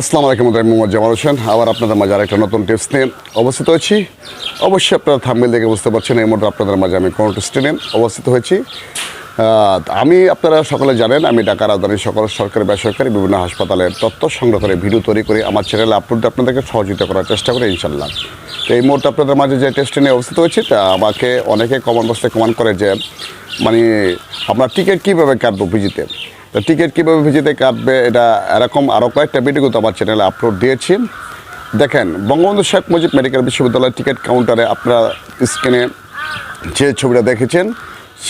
আসসালামু আলাইকুম আমি মোহাম্মদ জামাল হোসেন আবার আপনাদের মাঝে আরেকটা নতুন টিপস নিয়ে অবস্থিত হয়েছি। অবশ্যই আপনারা থামবেল দেখে বুঝতে পারছেন, এই মুহূর্তে আপনাদের মাঝে আমি কোনো টিপসটি নিয়ে অবস্থিত হয়েছি। আমি আপনারা সকলে জানেন, আমি ঢাকা রাজধানীর সকল সরকারি, বেসরকারি বিভিন্ন হাসপাতালের তথ্য সংগ্রহ করে, ভিডিও তৈরি করে আমার চ্যানেলে আপলোড আপনাদেরকে সহযোগিতা করার চেষ্টা করি, ইনশাল্লাহ। তো এই মুহূর্তে আপনাদের মাঝে যে টেস্টটি নিয়ে অবস্থিত হয়েছি, তা আমাকে অনেকে কমন বক্সে কমান করে যে মানে আপনার টিকিট কীভাবে কাটবো ভিজিতে? তো টিকিট কীভাবে ভিজিতে কাটবে, এটা এরকম আরও কয়েকটা ভিডিও কিন্তু আমার চ্যানেলে আপলোড দিয়েছি। দেখেন, বঙ্গবন্ধু শেখ মুজিব মেডিকেল বিশ্ববিদ্যালয়ের টিকিট কাউন্টারে আপনারা স্ক্রিনে যে ছবিটা দেখেছেন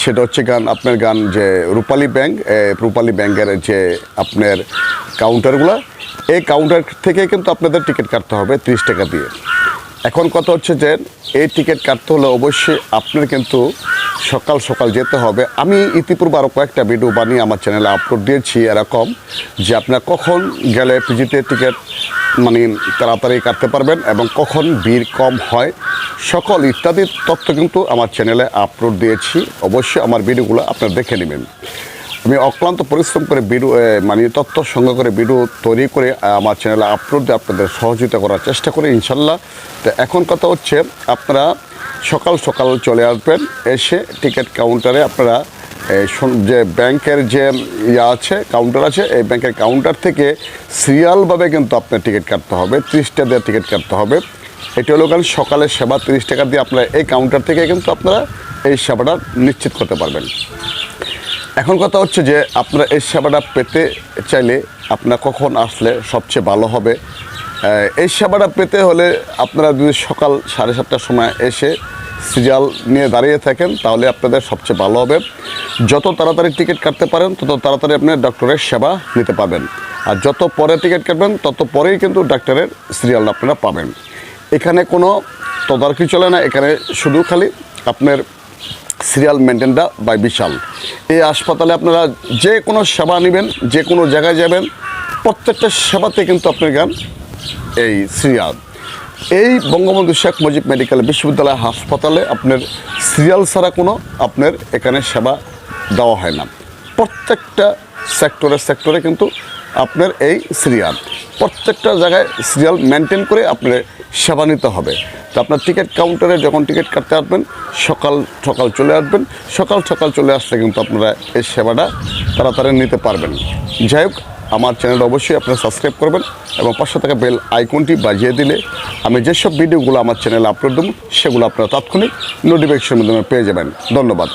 সেটা হচ্ছে গান, আপনার গান যে রূপালী ব্যাংক রূপালী ব্যাংকের যে আপনার কাউন্টারগুলো এই কাউন্টার থেকে কিন্তু আপনাদের টিকিট কাটতে হবে ত্রিশ টাকা দিয়ে। এখন কথা হচ্ছে যে, এই টিকিট কাটতে হলে অবশ্যই আপনার কিন্তু সকাল সকাল যেতে হবে। আমি ইতিপূর্বে আরও কয়েকটা ভিডিও বানিয়ে আমার চ্যানেলে আপলোড দিয়েছি এরকম, যে আপনার কখন গেলে পিজিতে টিকিট মানে তাড়াতাড়ি কাটতে পারবেন এবং কখন ভিড় কম হয় সকল ইত্যাদি তথ্য কিন্তু আমার চ্যানেলে আপলোড দিয়েছি। অবশ্যই আমার ভিডিওগুলো আপনারা দেখে নেবেন। আমি অক্লান্ত পরিশ্রম করে ভিডিও মানে তথ্য সংগ্রহ করে ভিডিও তৈরি করে আমার চ্যানেলে আপলোড দিয়ে আপনাদের সহযোগিতা করার চেষ্টা করি ইনশাল্লাহ। তো এখন কথা হচ্ছে, আপনারা সকাল সকাল চলে আসবেন, এসে টিকিট কাউন্টারে আপনারা যে ব্যাংকের যে ইয়ে আছে কাউন্টার আছে, এই ব্যাংকের কাউন্টার থেকে সিরিয়ালভাবে কিন্তু আপনার টিকিট কাটতে হবে ত্রিশটা দিয়ে টিকিট কাটতে হবে। এটি হলো কারণ সকালের সেবা তিরিশ টাকা দিয়ে আপনারা এই কাউন্টার থেকে কিন্তু আপনারা এই সেবাটা নিশ্চিত করতে পারবেন। এখন কথা হচ্ছে যে আপনারা এই সেবাটা পেতে চাইলে আপনারা কখন আসলে সবচেয়ে ভালো হবে? এই সেবাটা পেতে হলে আপনারা যদি সকাল সাড়ে সাতটার সময় এসে সিরিয়াল নিয়ে দাঁড়িয়ে থাকেন, তাহলে আপনাদের সবচেয়ে ভালো হবে। যত তাড়াতাড়ি টিকিট কাটতে পারেন, তত তাড়াতাড়ি আপনি ডক্টরের সেবা নিতে পারবেন। আর যত পরে টিকিট কাটবেন, তত পরেই কিন্তু ডাক্তারের সিরিয়াল আপনারা পাবেন। এখানে কোনো তদারকি চলে না, এখানে শুধু খালি আপনার সিরিয়াল মেনটেনটা বাই বিশাল এই হাসপাতালে আপনারা যে কোনো সেবা নেবেন, যে কোনো জায়গায় যাবেন, প্রত্যেকটা সেবাতে কিন্তু আপনার গান এই সিরিয়াল এই বঙ্গবন্ধু শেখ মুজিব মেডিকেল বিশ্ববিদ্যালয় হাসপাতালে আপনার সিরিয়াল ছাড়া কোনো আপনার এখানে সেবা দেওয়া হয় না। প্রত্যেকটা সেক্টরে সেক্টরে কিন্তু আপনার এই সিরিয়াল প্রত্যেকটা জায়গায় সিরিয়াল মেনটেন করে আপনার সেবা নিতে হবে। তো আপনার টিকিট কাউন্টারে যখন টিকিট কাটতে আসবেন, সকাল সকাল চলে আসবেন। সকাল সকাল চলে আসলে কিন্তু আপনারা এই সেবাটা তাড়াতাড়ি নিতে পারবেন। যাই হোক, আমার চ্যানেল অবশ্যই আপনারা সাবস্ক্রাইব করবেন এবং পাঁচশো টাকা বেল আইকনটি বাজিয়ে দিলে আমি যেসব ভিডিওগুলো আমার চ্যানেলে আপলোড দেবো, সেগুলো আপনারা তাৎক্ষণিক নোটিফিকেশনের মাধ্যমে পেয়ে যাবেন। ধন্যবাদ।